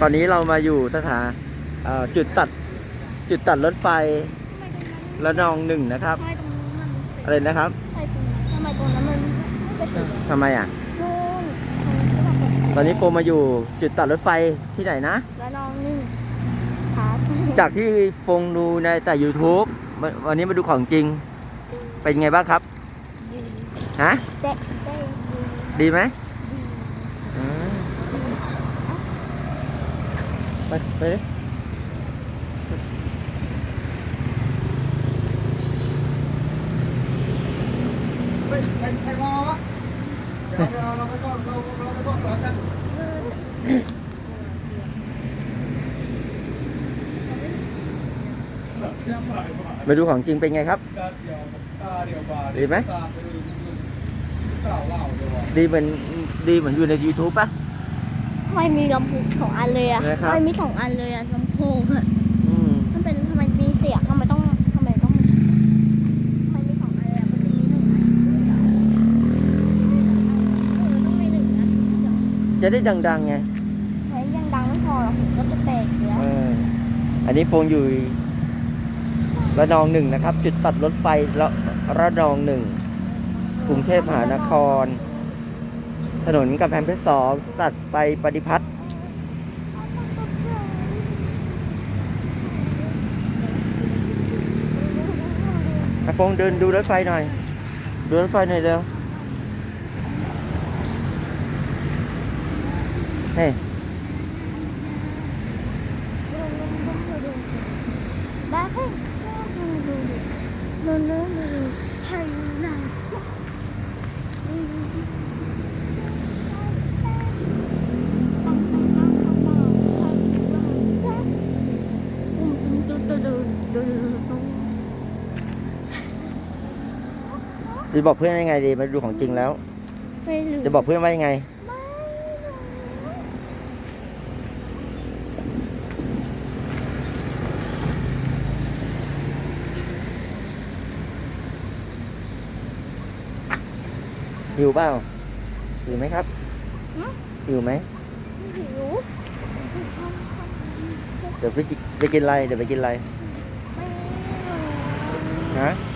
ตอนนี้เรามาอยู่สถานเอ่อจุดตัดจุดตัดรถไฟระนองหนึ่งนะครับทำไมตรงนู้นมันอะไรนะครับใช่ตรงนั้นทำไมตรงนั้นมันไม่เป็นสีทำไมอะนู่นตรงนั้นที่เราเปิดตอนนี้โฟมมาอยู่จุดตัดรถไฟที่ไหนนะแล้วน้องนี่ครับจากที่ฟงดูในแต่ YouTube วันวันนี้มาดูของจริง เป็นไงบ้างครับดีฮะเจ๊เจ๊ดีดีไหม ไปไปดิ เฮ้ยใครใครมาวะเดี๋ยวเราเราไม่ต้องเราเราไม่ต้องสอนกันเรื่องบ่ายบ่าย มาดูของจริงเป็นไงครับ ตาเดียวตาเดียวบา ดีไหม ตาเดียวเก่าเล่าเดียว ดีเหมือนดีเหมือนอยู่ใน YouTube ป่ะ ท ำไมมีลำโพงสองอันเลยอะนะครับทำไมมีสองอันเลยอะลำโพงอะอืมมันเป็นทำไมมีเสียงทำไมต้องทำไมต้องทำไมมีสองอันเลยอะมันจะมีหนึ่งอันเออต้องมีหนึ่งอันเดี๋ยวจะได้ดังๆไงใช้ยังดังไม่พอหรอกผมก็จะแตกอยู่แล้วเอออันนี้โฟงอยู่ระนองหนึ่งนะครับ จุดตัดรถไฟระระนองหนึ่งกรุงเทพมหานคร ถนนกำแพงเพชรสองตัดไปปฏิพัฒน์อะโฟงเดินดูรถไฟหน่อย ดูรถไฟหน่อยเร็วเฮ้ย จะบอกเพื่อนยังไงดีมาดูของจริงแล้ว ไม่รู้จะบอกเพื่อนว่ายังไง หิวเปล่าหิวไหมครับหิวไหมหิวเดี๋ยวไปกินไปกินอะไรเดี๋ยวไปกินอะไรไม่ฮะไ